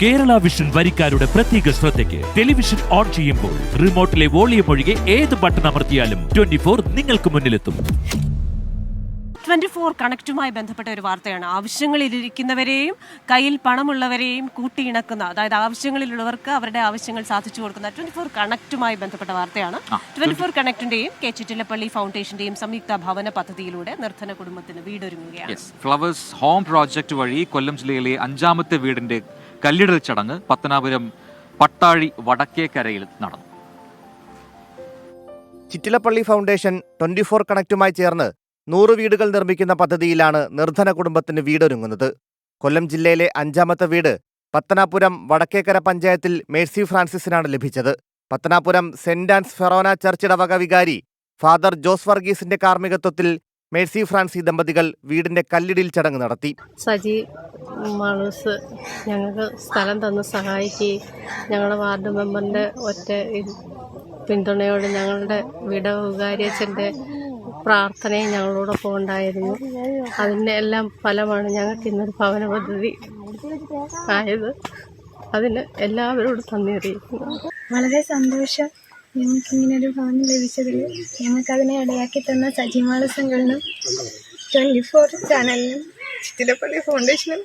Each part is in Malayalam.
കേരള വിഷൻ വരിക്കാരുടെ പ്രത്യേക ശ്രദ്ധയ്ക്ക് ടെലിവിഷൻ ഓൺ ചെയ്യുമ്പോൾ റിമോട്ടിലെ വോളിയം ഒഴികെ ഏത് ബട്ടൺ അമർത്തിയാലും ട്വന്റി ഫോർ നിങ്ങൾക്ക് മുന്നിലെത്തും. ട്വന്റി ഫോർ കണക്റ്റുമായി ബന്ധപ്പെട്ട ഒരു വാർത്തയാണ്. ആവശ്യങ്ങളിലിരിക്കുന്നവരെയും കയ്യിൽ പണമുള്ളവരെയും കൂട്ടിയിണക്കുന്ന അതായത് ആവശ്യങ്ങളിലുള്ളവർക്ക് അവരുടെ ആവശ്യങ്ങൾ സാധിച്ചു കൊടുക്കുന്ന ട്വന്റി ഫോർ കണക്റ്റുമായി ബന്ധപ്പെട്ട വാർത്തയാണ്. ട്വന്റി ഫോർ കണക്റ്റിന്റെയും കെ ചിറ്റിലപ്പള്ളി ഫൗണ്ടേഷന്റെയും സംയുക്ത ഭവന പദ്ധതിയിലൂടെ നിർധന കുടുംബത്തിന് വീടൊരുങ്ങുകയാണ്. യെസ് ഫ്ലവേഴ്സ് ഹോം പ്രോജക്റ്റ് വഴി കൊല്ലം ജില്ലയിലെ അഞ്ചാമത്തെ വീടിന്റെ കല്ലിടൽ ചടങ്ങ് പത്തനാപുരം പട്ടാഴി വടക്കേക്കരയിൽ നടന്നു. ചിറ്റിലപ്പള്ളി ഫൗണ്ടേഷൻ ട്വന്റി ഫോർ കണക്റ്റുമായി ചേർന്ന് നൂറ് വീടുകൾ നിർമ്മിക്കുന്ന പദ്ധതിയിലാണ് നിർധന കുടുംബത്തിന് വീടൊരുങ്ങുന്നത്. കൊല്ലം ജില്ലയിലെ അഞ്ചാമത്തെ വീട് പത്തനാപുരം വടക്കേക്കര പഞ്ചായത്തിൽ മേഴ്സി ഫ്രാൻസിസിനാണ് ലഭിച്ചത്. Pathanapuram saint Ann's forane church ഇടവക വികാരി ഫാദർ ജോസ് വർഗീസിന്റെ കാർമ്മികത്വത്തിൽ മേഴ്സി ഫ്രാൻസി ദമ്പതികൾ വീടിന്റെ കല്ലിടിൽ ചടങ്ങ് നടത്തി. സജി മാളൂസ് ഞങ്ങൾക്ക് സ്ഥലം തന്ന് സഹായിക്കുകയും ഞങ്ങളുടെ വാർഡ് മെമ്പറിന്റെ ഒറ്റ പിന്തുണയോട് പിന്തുണയോടെ ഞങ്ങളുടെ വിടവുകാരിയച്ഛന്റെ പ്രാർത്ഥനയും ഞങ്ങളോടൊപ്പം ഉണ്ടായിരുന്നു. അതിന്റെ എല്ലാം ഫലമാണ് ഞങ്ങൾക്ക് ഇന്നൊരു ഭവന പദ്ധതി ആയത്. അതിന് എല്ലാവരോടും നന്ദി അറിയിക്കുന്നു. വളരെ സന്തോഷം. ഞങ്ങൾക്ക് ഇങ്ങനെ ഒരു ഭവനം ലഭിച്ചതിൽ ഞങ്ങൾക്കതിനെ ഇടയാക്കി തന്ന സജിമാള സംഘടനം ട്വന്റി ഫോർ ചാനലിനും ചിത്തിലപ്പള്ളി ഫൗണ്ടേഷനും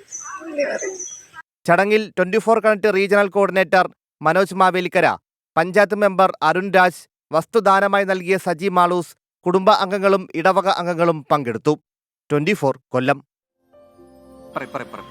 ചടങ്ങിൽ twenty four connect regional coordinator Manoj Mavelikkara panchayat member Arun Raj വസ്തുദാനമായി നൽകിയ സജി മാളൂസ് കുടുംബ അംഗങ്ങളും ഇടവക അംഗങ്ങളും പങ്കെടുത്തു. ട്വന്റി കൊല്ലം. പറയ്, പറയ്, പറയ്.